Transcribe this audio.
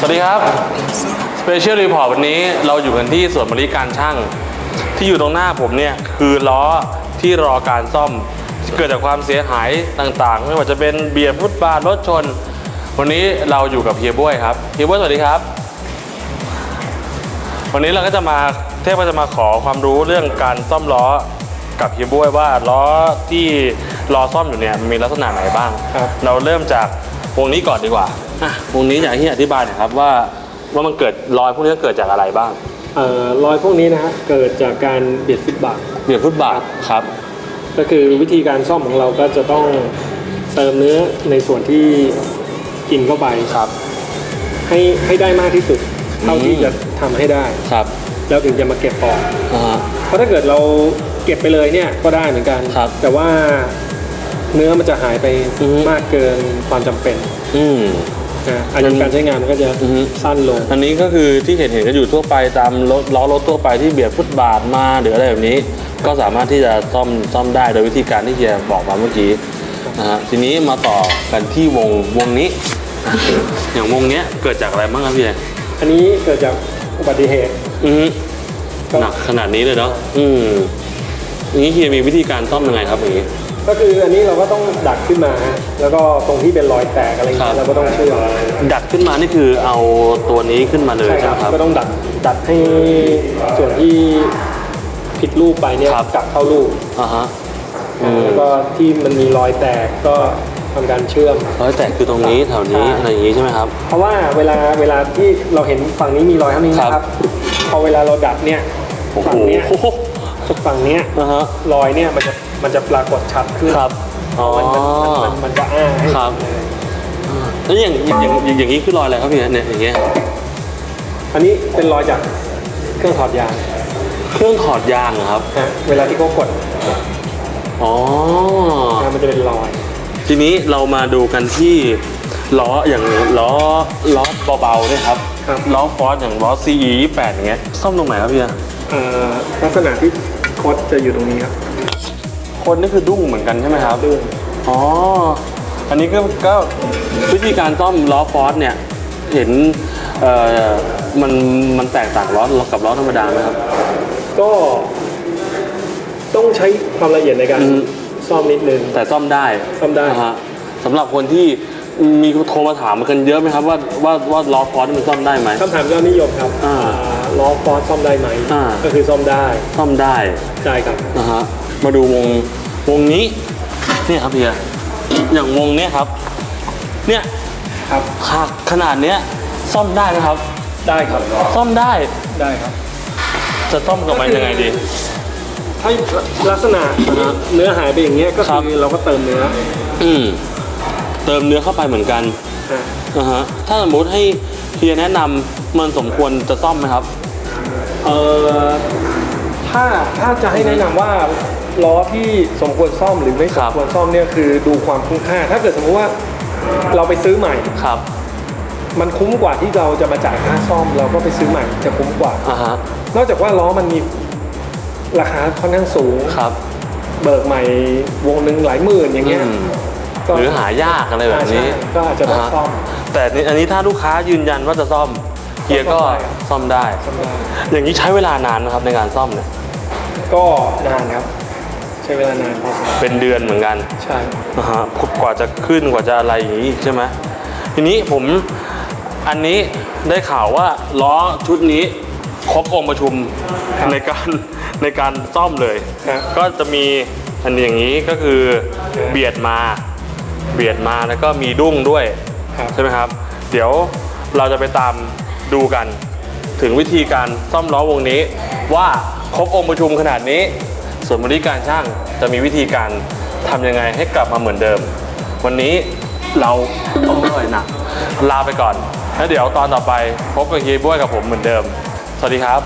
สวัสดีครับ Special Report วันนี้เราอยู่กันที่ส่วนบริการช่าง ที่อยู่ตรงหน้าผมเนี่ย คือล้อที่รอการซ่อม เกิดจากความเสียหายต่างๆ ไม่ว่าจะเป็นเบียดฟุตบาทรถชน วันนี้เราอยู่กับเฮียบ้วยครับเฮียบ้วยสวัสดีครับ วันนี้เราก็จะมาเทพก็จะมาขอความรู้เรื่องการซ่อมล้อกับเฮียบ้วยว่าล้อที่รอซ่อมอยู่เนี่ยมีลักษณะไหนบ้างครับเราเริ่มจาก วงนี้ก่อนดีกว่าอะวงนี้อยากให้เฮียอธิบายหน่อยครับว่าว่ามันเกิดรอยพวกนี้เกิดจากอะไรบ้างเอ่อรอยพวกนี้นะฮะเกิดจากการเบียดฟุตบาทเบียดฟุตบาทครับ ก็คือวิธีการซ่อมของเราก็จะต้องเติมเนื้อในส่วนที่กินเข้าไปครับ ให้ให้ได้มากที่สุดเท่าที่อืมจะทำให้ได้ครับ แล้วถึงจะมาเก็บออกอ่าฮะเพราะถ้าเกิดเราเก็บไปเลยเนี่ยก็ได้เหมือนกันครับแต่ว่า เนื้อมันจะหายไปอือฮึมากเกินความจำเป็น อืมนะอายุการใช้งานมันก็จะอือฮึสั้นลง อันนี้ก็คือที่เห็นเห็นกันอยู่ทั่วไปตามรถล้อรถทั่วไปที่เบียดฟุตบาทมาหรืออะไรแบบนี้ ก็สามารถที่จะซ่อมซ่อมได้โดยวิธีการที่เฮียบอกมาเมื่อกี้นะฮะทีนี้มาต่อกันที่วงวงนี้ อย่างวงเนี้ยเกิดจากอะไรบ้างครับพี่อันนี้เกิดจากอุบัติเหตุอือฮึก็หนักขนาดนี้เลยเนาะอืมอย่างนี้เฮียมีวิธีการซ่อมยังไงครับอย่างนี้ ก็คืออันนี้เราก็ต้องดัดขึ้นมาฮะแล้วก็ตรงที่เป็นรอยแตกอะไรอย่างครัเงี้บยเราก็ต้องเชื่อมดัดขึ้นมานี่คือเอาตัวนี้ขึ้นมาเลยใช่ใช่คไหรัมบครับ ก็ต้องดัดดัดให้ส่วนที่ผิดรูปไปเนี่ยครับ กลับเข้ารูปอ่าฮะอืมแล้วก็ที่มันมีรอยแตกก็ทำการเชื่อม ร้อยแตกคือตรงนี้แถวนี้ใช่ อะไรอย่างนี้ใช่ไหมครับ เพราะว่าเวลาเวลาที่เราเห็นฝั่งนี้มีรอยเท่านี้นะคครัรับบพอเวลาเราดัดเนี่ยโอ้โหฝั่งเนี้ย ฝั่งเนี้ยอ่าฮะรอยเนี่ยมันจะมันจะปรากฏชัดขึ้นครับอ๋อ มันมันมันมันจะอ้าให้ครับแล้วอย่างอย่างอย่างอย่างอย่างนี้คือรอยอะไรครับพี่เนี่ยอย่างเงี้ยอันนี้เป็นรอยจากเครื่องถอดยางเครื่องถอดยางเหรอครับนะเวลาที่เขากดอ๋อนะมันจะเป็นรอย ทีนี้เรามาดูกันที่ล้ออย่างล้อล้อเบาๆเนี่ยครับครับ ล้อฟอร์สอย่างล้อ CE 28อย่างเงี้ยซ่อมตรงไหนครับพี่เอ่อลักษณะที่โคดจะอยู่ตรงนี้ครับคนนี่คือดุ้งเหมือนกันใช่ไหมครับดึงอ๋ออันนี้ก็ก็วิธีการซ่อมล้อฟอร์สเนี่ยเห็นเอ่อมันมันแตกต่างล้อกับล้อธรรมดาไหมครับ ก็ต้องใช้ความละเอียดในการอืม ซ่อมนิดนึง แต่ซ่อมได้ซ่อมได้ นะฮะสำหรับคนที่มีโทรมาถามกันเยอะไหมครับว่าว่าว่าล้อฟอร์สมันซ่อมได้ไหม คำถามยอดนิยมครับอ่าอ่า ล้อฟอสซ่อมได้ไหมอ่า ก็คือซ่อมได้ซ่อมได้ได้ครับ นะฮะมาดูวงวงนี้เนี่ยครับเพียอย่างวงเนี้ยครับ เนี่ยครับขาดขนาดเนี้ยซ่อมได้ไหมครับ ได้ครับซ่อมได้ได้ครับ จะซ่อมกับมันยังไงดี ถ้าลักษณะเนื้อหายไปอย่างเงี้ยก็ครับคือเราก็เติมเนื้ออืมเติมเนื้อเข้าไปเหมือนกันอ่านะฮะถ้าสมมติให้เฮียแนะนำมันสมควรจะซ่อมไหมครับ เอ่อถ้าถ้าจะให้แนะนำว่าล้อที่สมควรซ่อมหรือไม่คสรัมบ ควรซ่อมเนี่ยคือดูความคุ้มค่า ถ้าเกิดสมมุติว่าเราไปซื้อใหม่ ครับมันคุ้มกว่าที่เราจะมาจ่ายค่าซ่อม เราก็ไปซื้อใหม่จะคุ้มกว่า อ่าฮะนอกจากว่าล้อมันมีราคาค่อนข้างสูง ครับเบิกใหม่วงหนึ่งหลายหมื่นอย่างเงี้ยอืมก็หรือหายากอะไรแบบนี้ ใช่ก็อาจจะต้องซ่อม แต่นี่อันนี้ถ้าลูกค้ายืนยันว่าจะซ่อม เฮียก็ซ่อมได้ซ่อมได้ ซ่อมได้ อย่างนี้ใช้เวลานานนะครับในการซ่อมเนี่ย ก็นานครับ ใช้เวลานานพอสมควรเป็นเดือนเหมือนกัน ใช่นะฮะกว่าจะขึ้นกว่าจะอะไรอย่างนี้ใช่ไหมทีนี้ผมอันนี้ได้ข่าวว่าล้อชุดนี้ครบองค์ประชุมในการในการซ่อมเลย ครับ ก็จะมีอันอย่างนี้ก็คือเบียดมา เบียดมาแล้วก็มีดุ้งด้วย ครับ ใช่ไหมครับ เดี๋ยวเราจะไปตาม ดูกัน ถึงวิธีการซ่อมล้อวงนี้ ว่าครบองค์ประชุมขนาดนี้ ส่วนบริการช่างจะมีวิธีการทำยังไงให้กลับมาเหมือนเดิม วันนี้เราต้องเลยหนักลาไปก่อนแล้วเดี๋ยวตอนต่อไปพบกับเฮียบ้วยกับผมเหมือนเดิม สวัสดีครับ